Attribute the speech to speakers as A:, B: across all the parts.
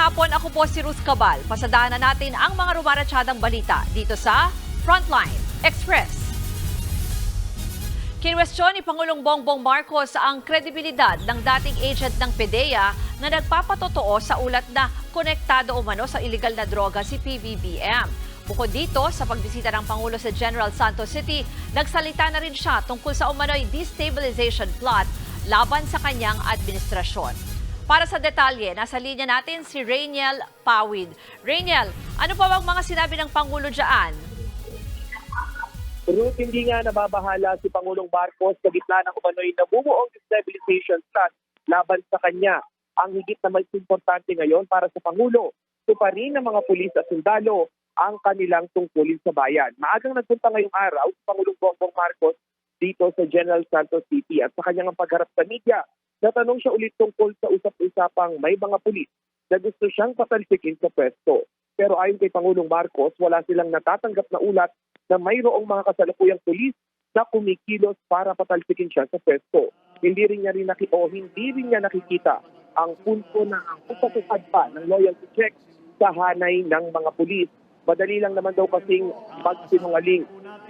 A: hapon, ako po si Ruth Cabal. Pasadahan na natin ang mga rumaratsyadang balita dito sa Frontline Express. Kinwestiyon ni Pangulong Bongbong Marcos ang kredibilidad ng dating agent ng PDEA na nagpapatotoo sa ulat na konektado umano sa iligal na droga si PBBM. Bukod dito, sa pagbisita ng Pangulo sa General Santos City, nagsalita na rin siya tungkol sa umano'y destabilization plot laban sa kanyang administrasyon. Para sa detalye, nasa linya natin si Rainiel Pawid. Rainiel, ano pa bang mga sinabi ng Pangulo dyan?
B: Ruth, hindi nga nababahala si Pangulong Marcos sa gitna ng umano'y namumuong destabilization plot laban sa kanya. Ang higit na mas importante ngayon para sa Pangulo, tuparin ng mga pulis at sundalo ang kanilang tungkulin sa bayan. Maagang nagpunta ngayong araw si Pangulong Bongbong Marcos dito sa General Santos City at sa kanyang pagharap sa media, natanong siya ulit tungkol sa usap-usapang may mga pulis na gusto siyang patalsikin sa pwesto. Pero ayon kay Pangulong Marcos, wala silang natatanggap na ulat na mayroong mga kasalukuyang pulis na kumikilos para patalsikin siya sa pwesto. Hindi rin niya rin naki o hindi rin niya nakikita ang punto na ang upatupad pa ng loyalty check sa hanay ng mga pulis. Madali lang naman daw kasing magsinungaling.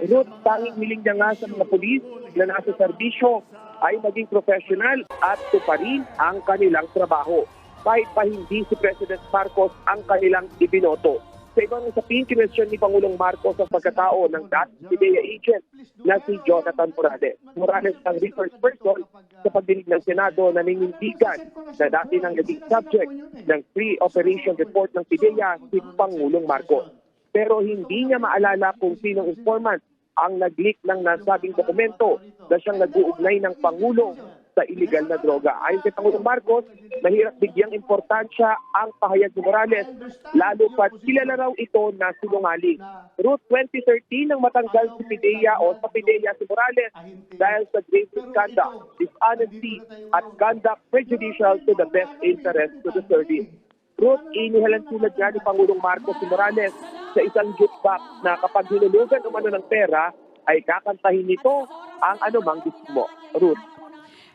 B: Ruth, tanging hiling niya nga sa mga pulis na nasa serbisyo ay maging professional at tuparin ang kanilang trabaho. Kahit pa hindi si President Marcos ang kanilang ibinoto. Sa ibang usapin, kinwestiyon ni Pangulong Marcos ang pagkatao ng dating PDEA agent na si Jonathan Morales. Morales ang resource person sa pagdinig ng Senado na ninindigan na dati nang naging subject ng free operation report ng PDEA si Pangulong Marcos. Pero hindi niya maalala kung sinong informant ang nag-leak ng nasabing dokumento na siyang nag-uugnay ng Pangulo sa illegal na droga. Ayon kay Pangulong Marcos, mahirap bigyang importansya ang pahayag ni Morales, lalo pat kilala raw ito na sinungaling. Route 2013 nang matanggal si Pidea o sa Pidea si Morales dahil sa grave misconduct, dishonesty at conduct prejudicial to the best interest to the service. Ruth, inihalan tulad nga ni Pangulong Marcos si Morales sa isang jukebox na kapag hinulugan umano ng pera, ay kakantahin nito ang anumang gusto mo. Ruth.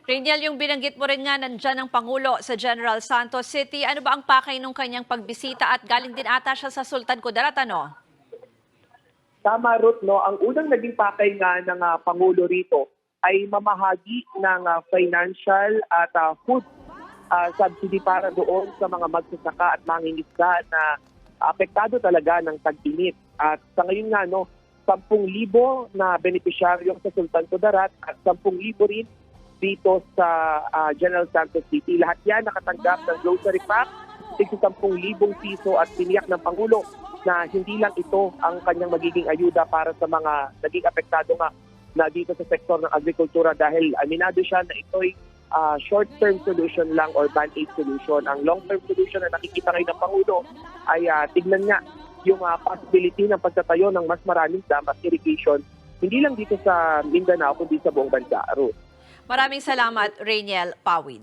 A: Rainiel, yung binanggit mo rin nga nandyan ang Pangulo sa General Santos City. Ano ba ang pakay nung kanyang pagbisita at galing din ata siya sa Sultan Kudarat, ano?
B: Tama, Ruth, no? Ang unang naging pakay nga ng ah, Pangulo rito ay mamahagi ng ah, financial at ah, food ah, subsidy para doon sa mga magsasaka at mangingisda na apektado talaga ng tag-init. At sa ngayon nga, no, 10,000 na benepisyaryo sa Sultan Kudarat at 10,000 rin dito sa ah, General Santos City. Lahat yan nakatanggap ng grocery pack, tig 10,000 piso at tiniyak ng Pangulo na hindi lang ito ang kanyang magiging ayuda para sa mga naging apektado nga na dito sa sektor ng agrikultura dahil aminado siya na ito'y ah, short-term solution lang or band-aid solution. Ang long-term solution na nakikita ngayon ng Pangulo ay ah, tignan nga yung ah, possibility ng pagtatayo ng mas maraming dam at irrigation hindi lang dito sa Mindanao kundi sa buong bansa. Ruth.
A: Maraming salamat, Rainiel Pawid.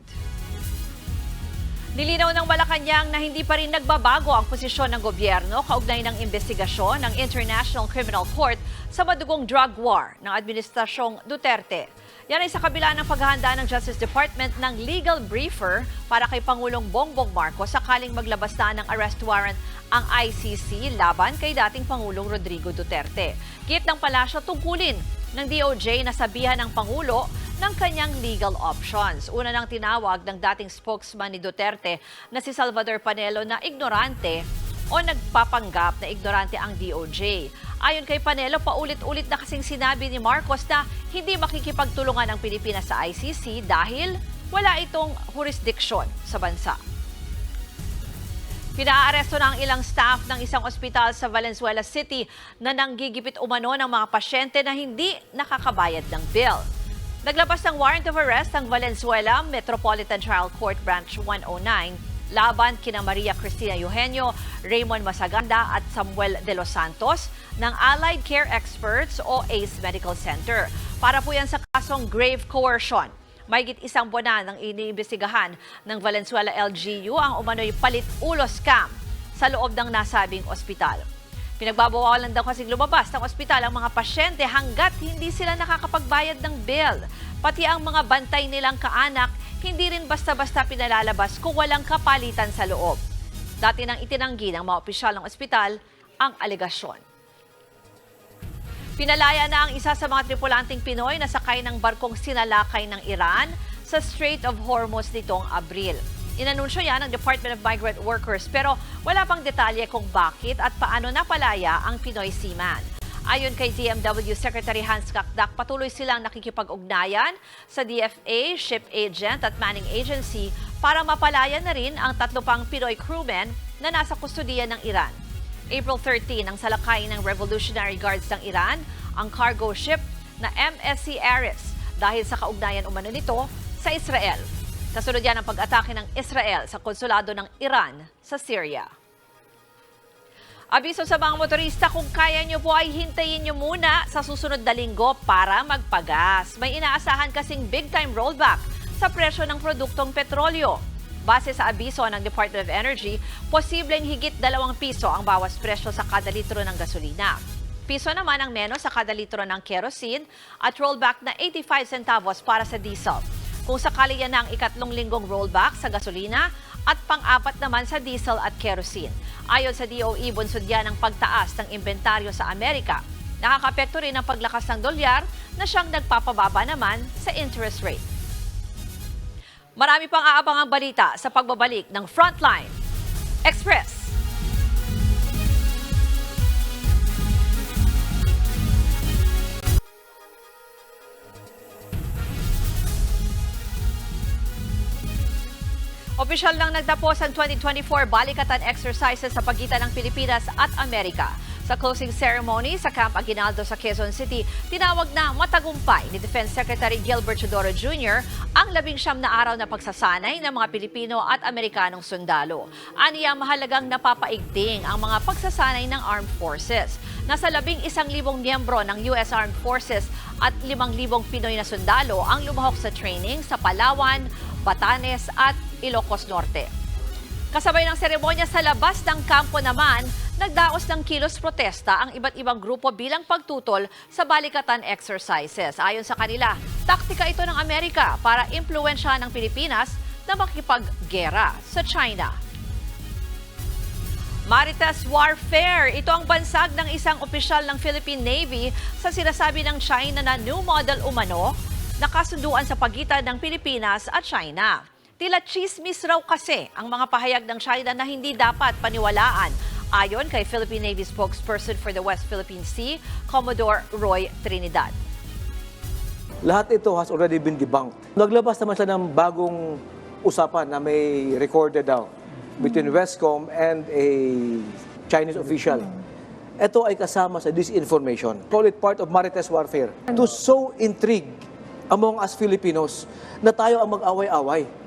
A: Nilinaw ng Malacanang na hindi pa rin nagbabago ang posisyon ng gobyerno kaugnay ng investigasyon ng International Criminal Court sa madugong drug war ng Administrasyong Duterte. Yan ay sa kabila ng paghahanda ng Justice Department ng legal briefer para kay Pangulong Bongbong Marcos sakaling maglabas na ng arrest warrant ang ICC laban kay dating Pangulong Rodrigo Duterte. Git ng palasyo tungkulin ng DOJ na sabihan ng Pangulo ng kanyang legal options. Una nang tinawag ng dating spokesman ni Duterte na si Salvador Panelo na ignorante o nagpapanggap na ignorante ang DOJ. Ayon kay Panelo, paulit-ulit na kasing sinabi ni Marcos na hindi makikipagtulungan ang Pilipinas sa ICC dahil wala itong jurisdiction sa bansa. Pinaaresto na ang ilang staff ng isang ospital sa Valenzuela City na nanggigipit umano ng mga pasyente na hindi nakakabayad ng bill. Naglabas ng warrant of arrest ang Valenzuela Metropolitan Trial Court Branch 109 laban kina Maria Cristina Eugenio, Raymond Masaganda at Samuel De Los Santos ng Allied Care Experts o ACE Medical Center. Para po yan sa kasong grave coercion. Mahigit isang buwan na nang iniimbestigahan ng Valenzuela LGU ang umano'y palit-ulo scam sa loob ng nasabing ospital. Pinagbabawalan daw kasing lumabas ng ospital ang mga pasyente hanggat hindi sila nakakapagbayad ng bill. Pati ang mga bantay nilang kaanak, hindi rin basta-basta pinalalabas kung walang kapalitan sa loob. Dati nang itinanggi ng mga opisyal ng ospital ang alegasyon. Pinalaya na ang isa sa mga tripulanting Pinoy na sakay ng barkong sinalakay ng Iran sa Strait of Hormuz nitong Abril. Inanunsyo yan ng Department of Migrant Workers pero wala pang detalye kung bakit at paano napalaya ang Pinoy seaman. Ayon kay DMW Secretary Hans Kakdak, patuloy silang nakikipag-ugnayan sa DFA, ship agent at manning agency para mapalaya na rin ang tatlo pang Pinoy crewmen na nasa kustudiya ng Iran. April 13 ang salakay ng Revolutionary Guards ng Iran ang cargo ship na MSC Ares dahil sa kaugnayan umano nito sa Israel. Kasunod yan ang pag-atake ng Israel sa konsulado ng Iran sa Syria. Abiso sa mga motorista kung kaya nyo po ay hintayin nyo muna sa susunod na linggo para magpagas. May inaasahan kasing big time rollback sa presyo ng produktong petrolyo. Base sa abiso ng Department of Energy, posibleng higit dalawang piso ang bawas presyo sa kada litro ng gasolina. Piso naman ang menos sa kada litro ng kerosene at rollback na 85 centavos para sa diesel. Kung sakali yan ang ikatlong linggong rollback sa gasolina at pang-apat naman sa diesel at kerosene. Ayon sa DOE, bunsod yan ang pagtaas ng inventaryo sa Amerika. Nakakapekto rin ang paglakas ng dolyar na siyang nagpapababa naman sa interest rate. Marami pang aabangang balita sa pagbabalik ng Frontline Express. Opisyal lang nagtapos ang 2024 balikatan exercises sa pagitan ng Pilipinas at Amerika. Sa closing ceremony sa Camp Aguinaldo sa Quezon City, tinawag na matagumpay ni Defense Secretary Gilbert Chodoro Jr. ang labing siyam na araw na pagsasanay ng mga Pilipino at Amerikanong sundalo. Aniya mahalagang napapaigting ang mga pagsasanay ng armed forces. Nasa labing isang libong miyembro ng U.S. Armed Forces at limang libong Pinoy na sundalo ang lumahok sa training sa Palawan, Batanes at Ilocos Norte. Kasabay ng seremonya sa labas ng kampo naman, nagdaos ng kilos protesta ang iba't ibang grupo bilang pagtutol sa balikatan exercises. Ayon sa kanila, taktika ito ng Amerika para impluensya ng Pilipinas na makipaggera sa China. Marites Warfare. Ito ang bansag ng isang opisyal ng Philippine Navy sa sinasabi ng China na new model umano na kasunduan sa pagitan ng Pilipinas at China. Tila chismis raw kasi ang mga pahayag ng China na hindi dapat paniwalaan. Ayon kay Philippine Navy spokesperson for the West Philippine Sea, Commodore Roy Trinidad.
C: Lahat ito has already been debunked. Naglabas naman siya ng bagong usapan na may recorded daw between Westcom and a Chinese official. Ito ay kasama sa disinformation. Call it part of Marites warfare. To sow intrigue among us Filipinos na tayo ang mag-away-away.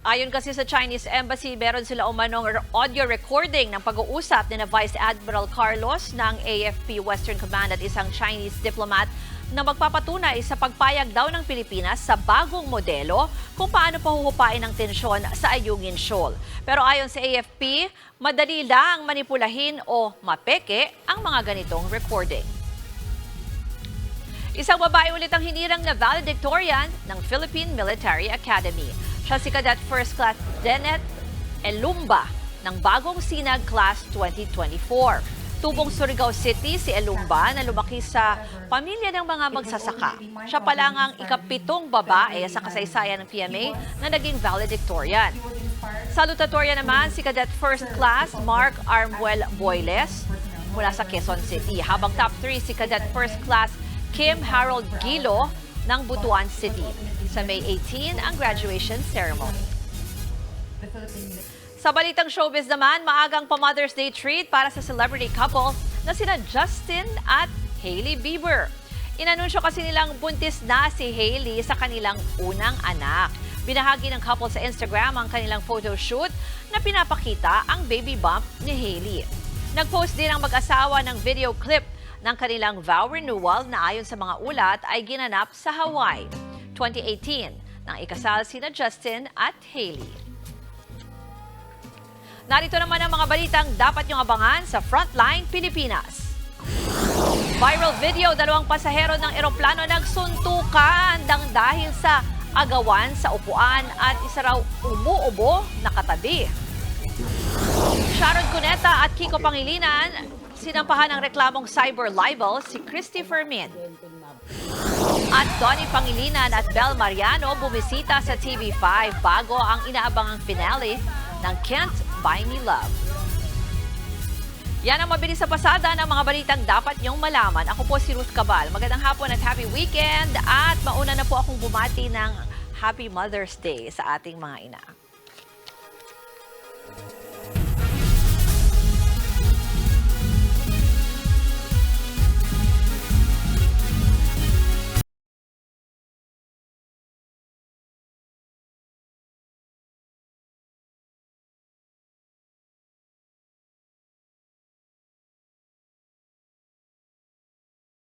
A: Ayon kasi sa Chinese Embassy, meron sila umanong audio recording ng pag-uusap ni na Vice Admiral Carlos ng AFP Western Command at isang Chinese diplomat na magpapatunay sa pagpayag daw ng Pilipinas sa bagong modelo kung paano pahuhupain ang tensyon sa Ayungin Shoal. Pero ayon sa AFP, madali lang manipulahin o mapeke ang mga ganitong recording. Isang babae ulit ang hinirang na valedictorian ng Philippine Military Academy. Siya si Cadet First Class Denet Elumba ng bagong Sinag Class 2024. Tubong Surigao City si Elumba na lumaki sa pamilya ng mga magsasaka. Siya pa lang ang ikapitong babae sa kasaysayan ng PMA na naging valedictorian. Salutatoria naman si Cadet First Class Mark Armuel Boyles mula sa Quezon City. Habang top 3 si Cadet First Class Kim Harold Gilo ng Butuan City. Sa May 18 ang graduation ceremony. Sa balitang showbiz naman, maagang pa Mother's Day treat para sa celebrity couple na sina Justin at Hailey Bieber. Inanunsyo kasi nilang buntis na si Hailey sa kanilang unang anak. Binahagi ng couple sa Instagram ang kanilang photo shoot na pinapakita ang baby bump ni Hailey. Nag-post din ang mag-asawa ng video clip ng kanilang vow renewal na ayon sa mga ulat ay ginanap sa Hawaii. 2018 nang ikasal sina Justin at Hailey. Narito naman ang mga balitang dapat niyong abangan sa Frontline Pilipinas. Viral video, dalawang pasahero ng eroplano nagsuntukan dang dahil sa agawan sa upuan at isa raw umuubo na katabi. Sharon Cuneta at Kiko Pangilinan, sinampahan ng reklamong cyber libel si Christy Fermin. At Donnie Pangilinan at Bel Mariano bumisita sa TV5 bago ang inaabangang finale ng Can't Buy Me Love. Yan ang mabilis sa pasada ng mga balitang dapat niyong malaman. Ako po si Ruth Cabal. Magandang hapon at happy weekend. At mauna na po akong bumati ng Happy Mother's Day sa ating mga ina.